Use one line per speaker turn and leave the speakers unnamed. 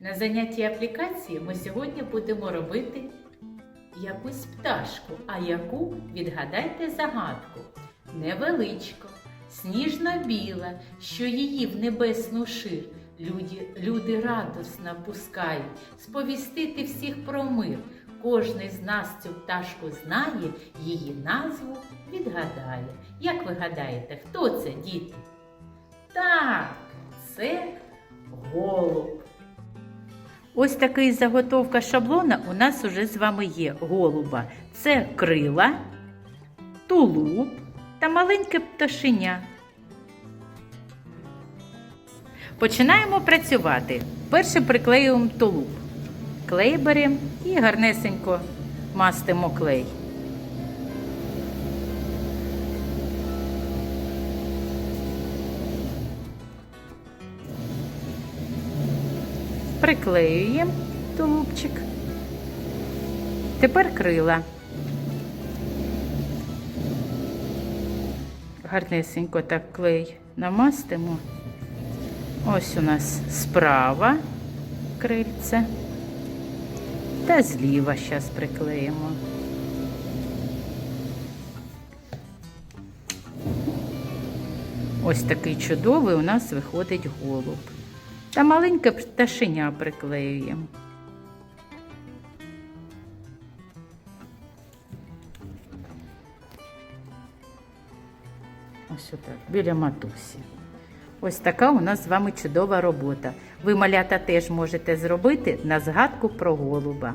На занятті аплікації ми сьогодні будемо робити якусь пташку, а яку відгадайте загадку. Невеличко, сніжно-біла, що її в небесну шир. Люди, люди радосно пускають сповістити всіх про мир. Кожний з нас цю пташку знає, її назву відгадає. Як ви гадаєте, хто це, діти? Так, це голуб. Ось такий заготовка шаблона у нас уже з вами є голуба. Це крила, тулуб та маленьке пташеня. Починаємо працювати. Перше приклеюємо тулуб. Клей беремо і гарнесенько мастимо клей. Приклеюємо тулубчик. Тепер крила. Гарнесенько так клей намастимо. Ось у нас справа крильце. Та зліва зараз приклеїмо. Ось такий чудовий у нас виходить голуб. Та маленьке пташеня приклеюємо. Ось отак, біля матусі. Ось така у нас з вами чудова робота. Ви малята теж можете зробити на згадку про голуба.